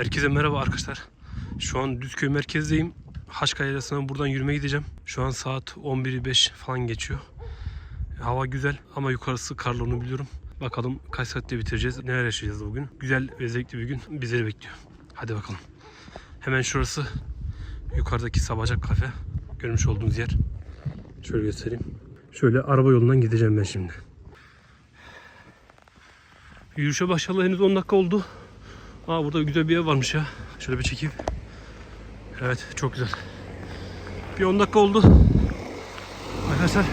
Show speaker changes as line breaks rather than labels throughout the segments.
Herkese merhaba arkadaşlar. Şu an Düzköy merkezdeyim. Haçka Yaylası'na buradan yürüme gideceğim. Şu an saat 11'i 5 falan geçiyor. Hava güzel ama yukarısı karlı onu biliyorum. Bakalım kaç saatte bitireceğiz. Neler yaşayacağız bugün. Güzel ve zevkli bir gün bizleri bekliyor. Hadi bakalım. Hemen şurası yukarıdaki Sabacak Kafe. Görmüş olduğunuz yer. Şöyle göstereyim. Şöyle araba yolundan gideceğim ben şimdi. Yürüyüşe başlayalı henüz 10 dakika oldu. Aa burada güzel bir ev varmış ya. Şöyle bir çekeyim. Evet çok güzel. Bir 10 dakika oldu. Arkadaşlar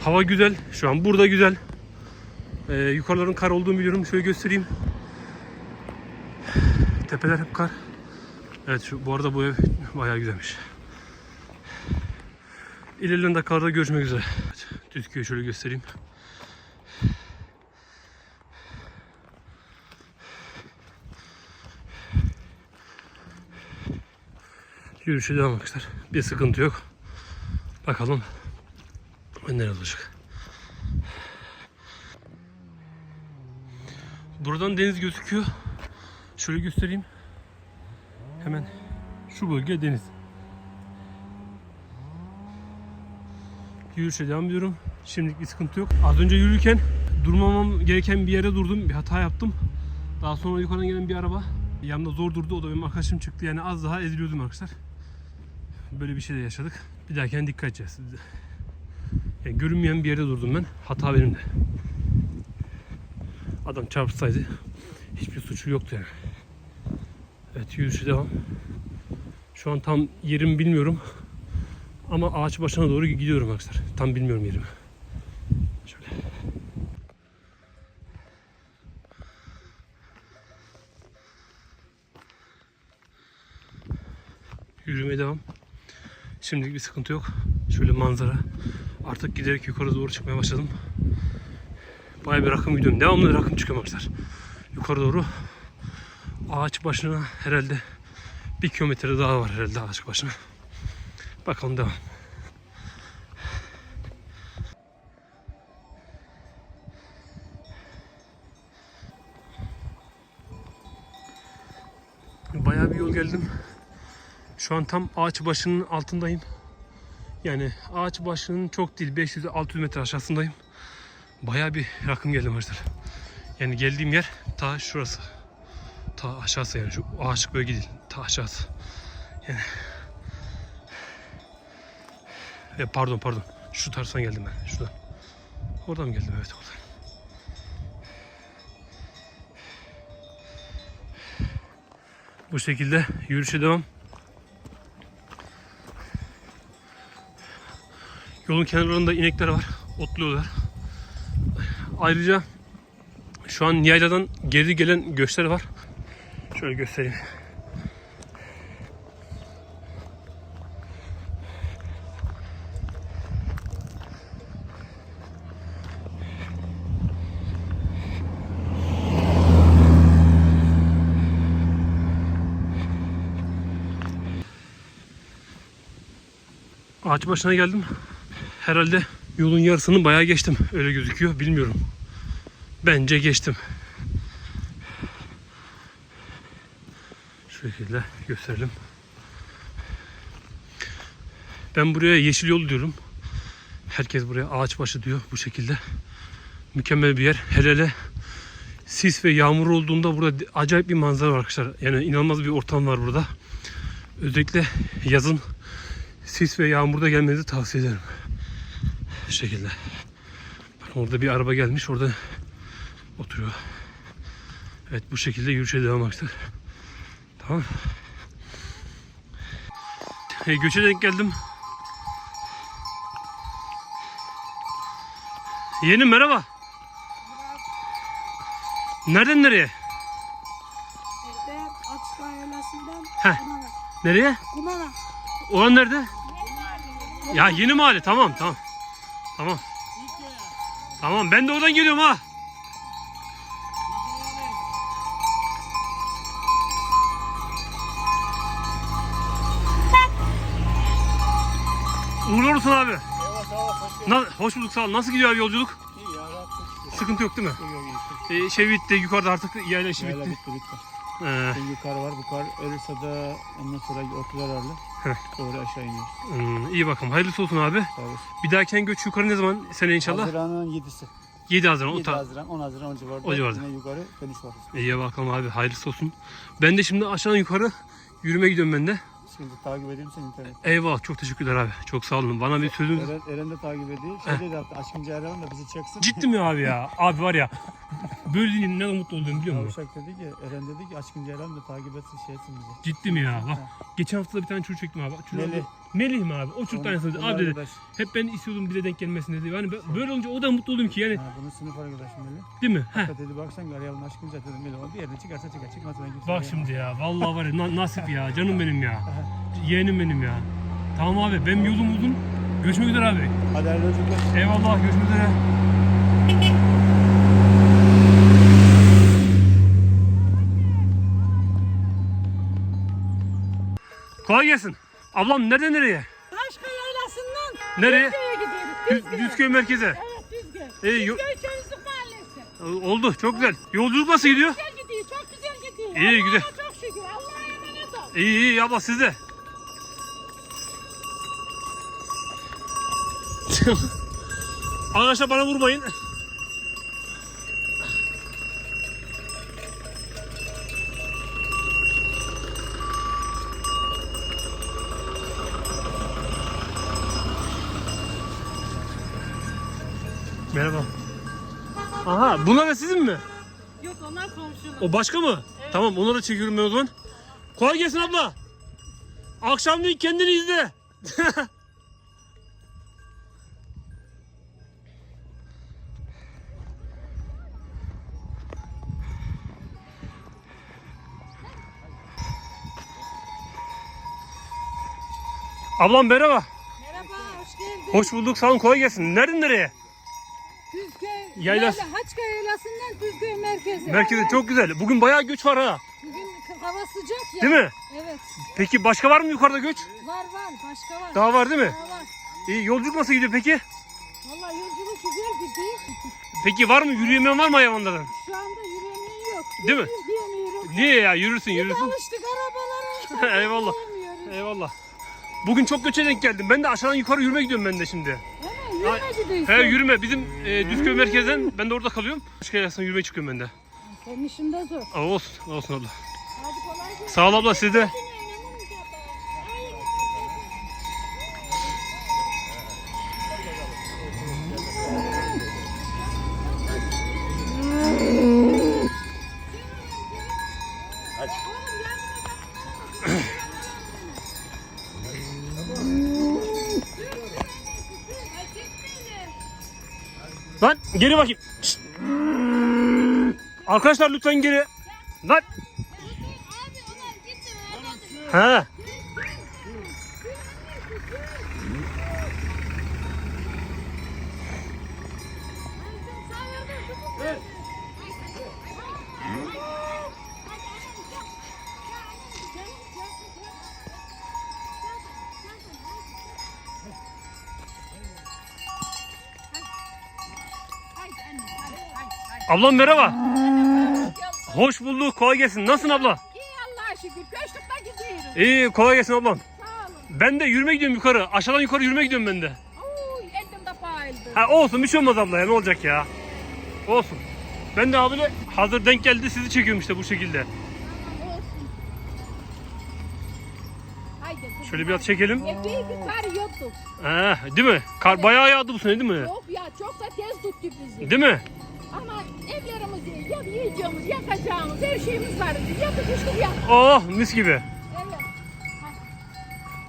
hava güzel. Şu an burada güzel. Ee, yukarıların kar olduğunu biliyorum. Şöyle göstereyim. Tepeler hep kar. Evet şu, bu arada bu ev bayağı güzelmiş. İlerleyen dakikalarda görüşmek üzere. Evet, Düzköy'ü şöyle göstereyim. Yürüyüşe devam arkadaşlar. Bir sıkıntı yok. Bakalım neler olacak. Buradan deniz gözüküyor. Şöyle göstereyim. Hemen şu bölge deniz. Yürüyüşe devam ediyorum. Şimdilik bir sıkıntı yok. Az önce yürürken durmamam gereken bir yere durdum. Bir hata yaptım. Daha sonra yukarıdan gelen bir araba yanımda zor durdu. O da benim arkadaşım çıktı. Yani az daha eziliyordum arkadaşlar. Böyle bir şey de yaşadık. Bir dahakine dikkat edeceğiz. Yani görünmeyen bir yerde durdum ben. Hata benim de. Adam çarpsaydı hiçbir suçu yoktu yani. Evet yürüyüşe devam. Şu an tam yerimi bilmiyorum. Ama ağaç başına doğru gidiyorum arkadaşlar. Tam bilmiyorum yerimi. Şöyle. Yürümeye devam. Şimdilik bir sıkıntı yok. Şöyle manzara. Artık giderek yukarı doğru çıkmaya başladım. Bayağı bir rakım gidiyorum. Devamlı rakım çıkıyor arkadaşlar. Yukarı doğru. Ağaç başına herhalde bir kilometre daha var herhalde ağaç başına. Bakalım devam. Bayağı bir yol geldim. Şu an tam ağaç başının altındayım. Yani ağaç başının çok değil 500-600 metre aşağısındayım. Bayağı bir rakım geldim arkadaşlar. Yani geldiğim yer ta şurası. Ta aşağısı yani şu ağaçlık bölge değil. Ta aşağısı. Yani e, pardon pardon. Şu tarzdan geldim ben. Şuradan. Oradan mı geldim? Evet oradan. Bu şekilde yürüyüşe devam. Yolun kenarlarında inekler var. Otluyorlar. Ayrıca şu an yayladan geri gelen göçler var. Şöyle göstereyim. Ağaç başına geldim. Herhalde yolun yarısını bayağı geçtim. Öyle gözüküyor. Bilmiyorum. Bence geçtim. Şu şekilde gösterelim. Ben buraya yeşil yol diyorum. Herkes buraya ağaç başı diyor bu şekilde. Mükemmel bir yer. Hele hele sis ve yağmur olduğunda burada acayip bir manzara var arkadaşlar. Yani inanılmaz bir ortam var burada. Özellikle yazın sis ve yağmurda gelmenizi tavsiye ederim. Şekilde. Bakın orada bir araba gelmiş. Orada oturuyor. Evet bu şekilde yürüyüşe devam arkadaşlar. Tamam. E, göçe denk geldim. Yeğenim merhaba. Nereden nereye?
Evde açık ailesinden
Heh. Nereye?
Kumana.
Oran nerede? Ya yeni mahalle tamam tamam. Tamam. Tamam ben de oradan geliyorum ha. Uğurlu olsun abi.
Eyvallah sağ ol. Hoş.
Na, hoş bulduk sağ ol. Nasıl gidiyor abi yolculuk?
İyi ya rahat.
Sıkıntı yok değil mi?
Yok yok.
Ee, şey bitti yukarıda artık Yayla bitti.
bitti bitti.
Ee,
yukarı var. Bu kar ölürse de ondan sonra ortalar arlı.
Heh.
Doğru aşağı iniyoruz.
hmm, iyi bakalım. Hayırlısı olsun abi.
Sağ olasın.
Bir dahaki göç yukarı ne zaman? Sene inşallah.
Haziran'ın 7'si.
7 Haziran. O
7
ta-
Haziran, 10 Haziran o civarda.
O civarda.
Yine yukarı dönüş var.
İyi bakalım abi. Hayırlısı olsun. Ben de şimdi aşağıdan yukarı yürüme gidiyorum ben de.
Şimdi takip edeyim seni internet.
Eyvallah. Çok teşekkürler abi. Çok sağ olun. Bana bir sözünüz...
Eren, Eren de takip ediyor. Şey dedi hatta aşkın Ceylan da bizi çeksin.
Ciddi mi abi ya? Abi var ya. Böyle deyince ne mutlu oldum biliyor musun?
Uşak dedi ki, Eren dedi ki aşkın Ceylan da takip etsin şey etsin bizi.
Ciddi mi ya? Bak geçen hafta da bir tane çocuk çektim abi. Çocuk
Melih.
Melih mi abi? O çocuk
Onun-
tanesi
onun
abi dedi.
arkadaş.
Hep ben istiyordum bize denk gelmesini dedi. Yani ben- böyle olunca o da mutlu oldum ki yani.
Ha, bunun sınıf arkadaşım Melih.
Değil mi? Heh.
Hatta dedi baksan arayalım aşkın Ceylan dedim. Melih o bir yerden çıkarsa çıkar çıkmazsa ben kimseye
Bak şimdi ya. Vallahi var ya na- nasip ya. Canım benim ya. Yeğenim benim ya. Tamam abi benim yolum uzun. Görüşmek üzere abi.
Hadi hayırlı yolculuklar.
Eyvallah görüşmek üzere. Kolay gelsin. Ablam nereden nereye?
Taşköy yaylasından
Nereye?
Düzköy'e gidiyoruz.
Düz,
Düzköy.
Merkeze.
Evet Düzköy.
İyi, yo-
Çözlük Mahallesi.
oldu çok güzel. Yolculuk nasıl gidiyor?
Güzel gidiyor, çok güzel gidiyor.
İyi,
Allah'a
güzel.
çok şükür. Allah'a emanet ol.
İyi iyi abla sizde. Arkadaşlar bana vurmayın. Aha bunlar da sizin mi?
Yok onlar komşunun.
O başka mı? Tamam onları çekiyorum ben o zaman. Kolay gelsin abla. Akşamleyin kendini izle. Ablam merhaba.
Merhaba, hoş geldin.
Hoş bulduk. Sağ olun. Kolay gelsin. Nereden nereye?
Düzköy,
Yaylas-
Yayla, Haçköy yaylasından Düzköy merkeze.
Merkeze çok güzel. Bugün bayağı göç var ha.
Bugün hava sıcak ya.
Değil mi?
Evet,
Peki başka var mı yukarıda göç?
var var, başka var.
Daha var değil mi?
Daha var.
İyi, yolculuk nasıl gidiyor peki?
Valla yolculuk güzel gidiyor.
Peki var mı? Yürüyemeyen var mı hayvanlardan?
Şu anda yürüyemeyen yok.
Değil mi?
Biz diyemiyoruz.
Niye ya? Yürürsün
Biz
yürürsün.
alıştık arabalara.
Eyvallah. Eyvallah. Bugün çok göçe denk geldim. Ben de aşağıdan yukarı yürüme gidiyorum ben de şimdi.
Hemen yürüme gidiyorsun.
He yürüme. Bizim e, Düzköy merkezden ben de orada kalıyorum. Başka yerden yürümeye çıkıyorum ben de.
Senin işin de zor.
Aa, olsun. Olsun abla.
Hadi kolay gelsin.
Sağ ol abla siz de. Lan geri bakayım. Şşt. Arkadaşlar lütfen geri. Lan. He. Ablam merhaba. Hoş bulduk. Kolay gelsin. Nasılsın abla?
İyi Allah'a şükür. Köşkükte gidiyoruz.
İyi kolay gelsin ablam.
Sağ olun.
Ben de yürüme gidiyorum yukarı. Aşağıdan yukarı yürüme gidiyorum ben de.
Uy elim de pahalı.
Ha olsun bir şey olmaz abla ya ne olacak ya. Olsun. Ben de abiyle hazır denk geldi sizi çekiyorum işte bu şekilde.
Olsun. Haydi. kızım,
Şöyle biraz
haydi.
çekelim.
Epey bir kar yoktu.
Ha, değil mi? Kar bayağı yağdı bu sene değil mi?
Yok ya çok da tez tuttu bizi.
Değil mi?
Ama evlerimizi ya yiyeceğimiz, yakacağımız her şeyimiz vardı. Yapıştık ya.
Oh mis gibi.
Evet.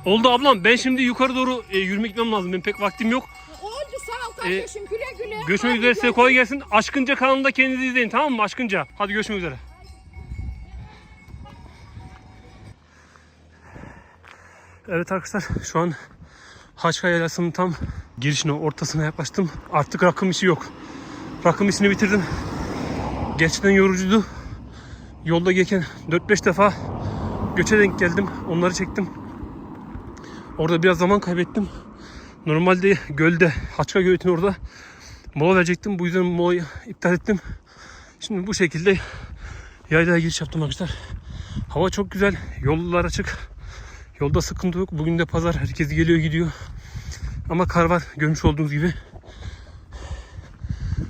Oldu ablam ben şimdi yukarı doğru e, yürümek gitmem lazım. Benim pek vaktim yok.
Oldu sağ ol kardeşim güle güle.
Görüşmek
Hadi
üzere size kolay gelsin. Aşkınca kanalında kendinizi izleyin tamam mı Aşkınca? Hadi görüşmek üzere. Evet arkadaşlar şu an Haçka Yaylası'nın tam girişine ortasına yaklaştım. Artık rakım işi yok. Rakım işini bitirdim. Gerçekten yorucuydu. Yolda gelirken 4-5 defa göçe denk geldim. Onları çektim. Orada biraz zaman kaybettim. Normalde gölde, Haçka Gölü'nün orada mola verecektim. Bu yüzden molayı iptal ettim. Şimdi bu şekilde yaylaya giriş yaptım arkadaşlar. Hava çok güzel. Yollar açık. Yolda sıkıntı yok. Bugün de pazar. Herkes geliyor gidiyor. Ama kar var görmüş olduğunuz gibi.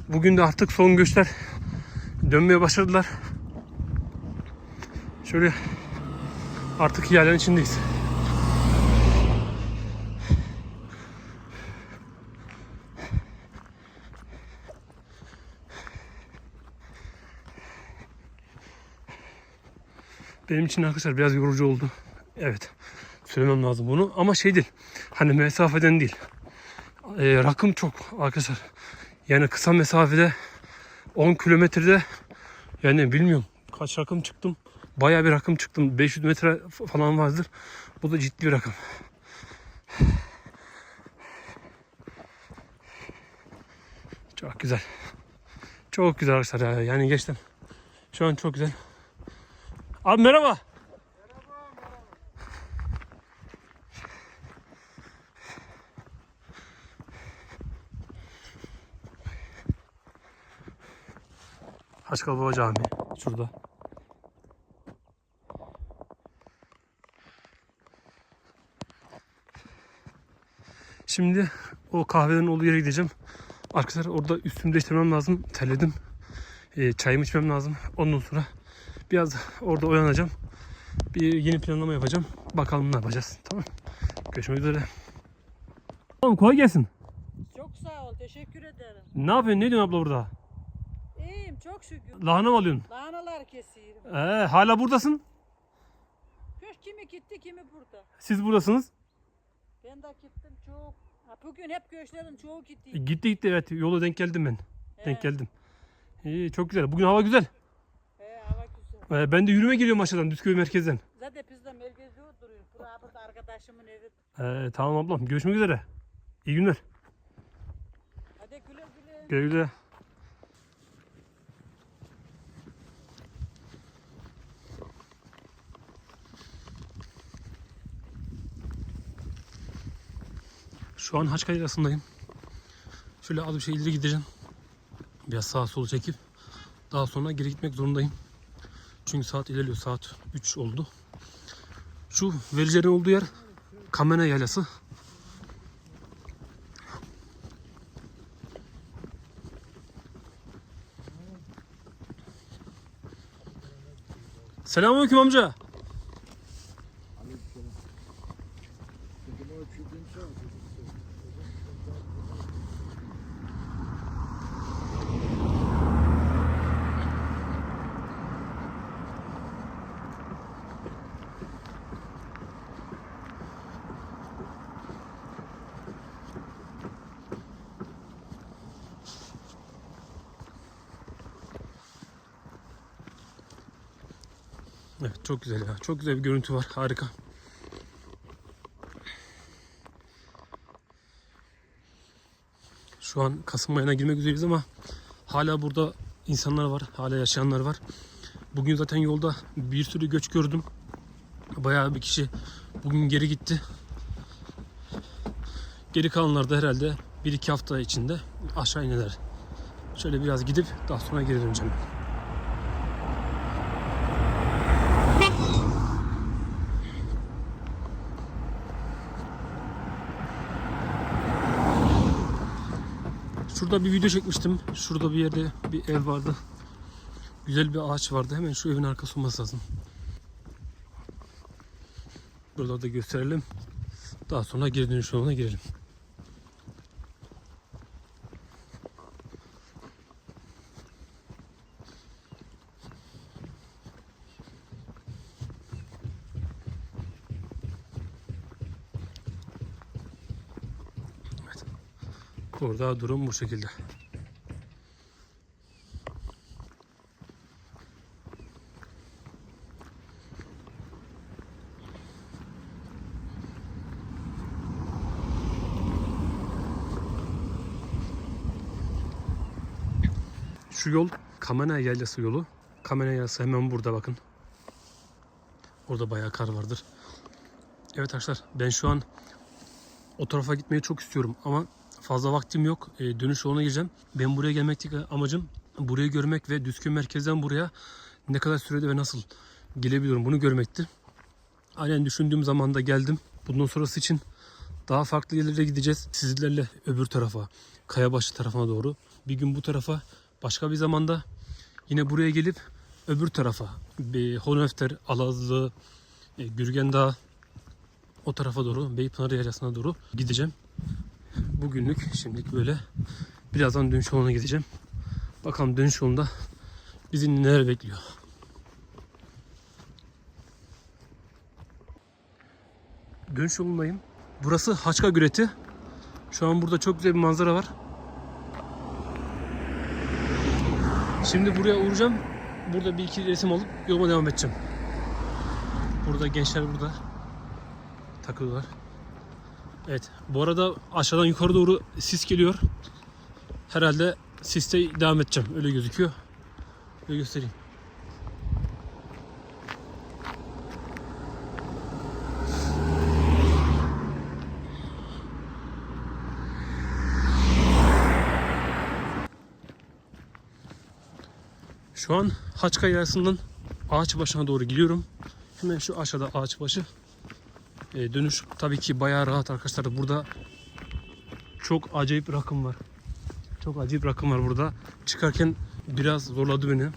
Bugün de artık son göçler dönmeye başladılar. Şöyle artık yerlerin içindeyiz. Benim için arkadaşlar biraz yorucu oldu. Evet. Söylemem lazım bunu. Ama şey değil. Hani mesafeden değil. Ee, rakım çok arkadaşlar. Yani kısa mesafede 10 kilometrede yani bilmiyorum kaç rakım çıktım. Bayağı bir rakım çıktım. 500 metre falan vardır. Bu da ciddi bir rakım. Çok güzel. Çok güzel arkadaşlar ya. Yani geçtim. Şu an çok güzel. Abi merhaba. Haçkal Baba Camii şurada. Şimdi o kahvelerin olduğu yere gideceğim. Arkadaşlar orada üstümü değiştirmem lazım. Terledim. Ee, çayımı içmem lazım. Ondan sonra biraz orada oyanacağım. Bir yeni planlama yapacağım. Bakalım ne yapacağız. Tamam. Görüşmek üzere. Tamam kolay gelsin.
Çok sağ ol, teşekkür ederim.
Ne yapıyorsun? Ne diyorsun abla burada?
Çok şükür.
Lahana mı alıyorsun?
Lahanalar kesiyorum.
Ee, hala buradasın.
Köş kimi gitti, kimi burada.
Siz buradasınız.
Ben de gittim çok. Ha, bugün hep göçlerin çoğu
E,
gitti.
gitti gitti evet. Yola denk geldim ben.
He,
Denk geldim. İyi çok güzel. Bugün hava güzel.
He, hava güzel.
Ee, ben de yürüme geliyorum aşağıdan Düzköy merkezden.
Zaten biz de merkezde oturuyoruz. Buraya burada arkadaşımın evi.
Ee, tamam ablam. Görüşmek üzere. İyi günler.
Hadi güle güle.
Güle güle. Şu an Haçkaya arasındayım. Şöyle az bir şey ileri gideceğim. Biraz sağa sola çekip daha sonra geri gitmek zorundayım. Çünkü saat ilerliyor. Saat 3 oldu. Şu vericilerin olduğu yer Kamene Yaylası. Selamünaleyküm amca. Evet çok güzel ya. Çok güzel bir görüntü var. Harika. Şu an Kasım ayına girmek üzereyiz ama hala burada insanlar var. Hala yaşayanlar var. Bugün zaten yolda bir sürü göç gördüm. Bayağı bir kişi bugün geri gitti. Geri kalanlar da herhalde 1-2 hafta içinde aşağı inerler. Şöyle biraz gidip daha sonra geri döneceğim. Şurada bir video çekmiştim. Şurada bir yerde bir ev vardı. Güzel bir ağaç vardı. Hemen şu evin arkası olması lazım. Buraları da gösterelim. Daha sonra geri dönüş yoluna girelim. Burada durum bu şekilde. Şu yol Kamena Yaylası yolu. Kamena Yaylası hemen burada bakın. Orada bayağı kar vardır. Evet arkadaşlar ben şu an o tarafa gitmeyi çok istiyorum ama fazla vaktim yok. E, dönüş yoluna gireceğim. Ben buraya gelmekteki amacım burayı görmek ve Düzköy merkezden buraya ne kadar sürede ve nasıl gelebiliyorum. Bunu görmekti. Aynen düşündüğüm zaman da geldim. Bundan sonrası için daha farklı yerlere gideceğiz. Sizlerle öbür tarafa, Kayabaşı tarafına doğru. Bir gün bu tarafa, başka bir zamanda yine buraya gelip öbür tarafa, Honöfter, Alazlı, e, Gürgen Dağı, o tarafa doğru, Beypınar Yaylası'na doğru gideceğim. Bugünlük şimdilik böyle. Birazdan dönüş yoluna gideceğim. Bakalım dönüş yolunda bizi neler bekliyor. Dönüş yolundayım. Burası Haçka Güreti. Şu an burada çok güzel bir manzara var. Şimdi buraya uğrayacağım. Burada bir iki resim alıp yoluma devam edeceğim. Burada gençler burada takılıyorlar. Evet. Bu arada aşağıdan yukarı doğru sis geliyor. Herhalde siste devam edeceğim. Öyle gözüküyor. Öyle göstereyim. Şu an Haçka Yaylası'ndan ağaç başına doğru gidiyorum. Hemen şu aşağıda ağaç başı. Ee, dönüş tabii ki bayağı rahat arkadaşlar. Burada çok acayip rakım var. Çok acayip rakım var burada. Çıkarken biraz zorladı beni.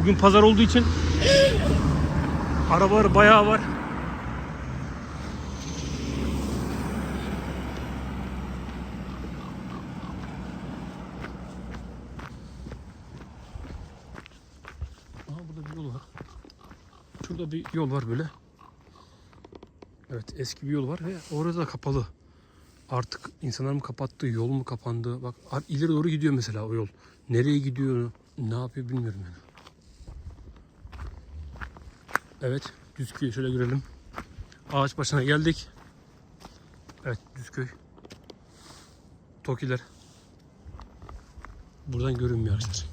Bugün pazar olduğu için arabalar bayağı var. Aha burada bir yol var. Şurada bir yol var böyle. Evet eski bir yol var ve orada da kapalı. Artık insanlar mı kapattı, yol mu kapandı? Bak ileri doğru gidiyor mesela o yol. Nereye gidiyor, ne yapıyor bilmiyorum yani. Evet, Düzköy'ü şöyle görelim. Ağaç başına geldik. Evet, Düzköy. Tokiler. Buradan görünmüyor arkadaşlar.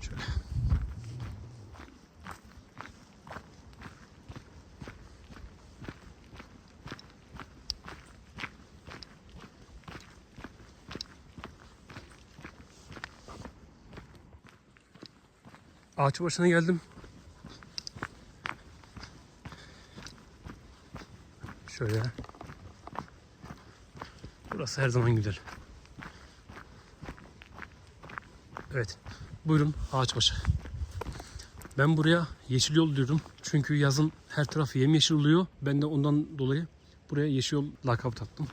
Şöyle. Ağaç başına geldim. Şöyle. Burası her zaman güzel. Evet. Buyurun ağaç başı. Ben buraya yeşil yol diyorum. Çünkü yazın her taraf yemyeşil oluyor. Ben de ondan dolayı buraya yeşil yol lakabı taktım.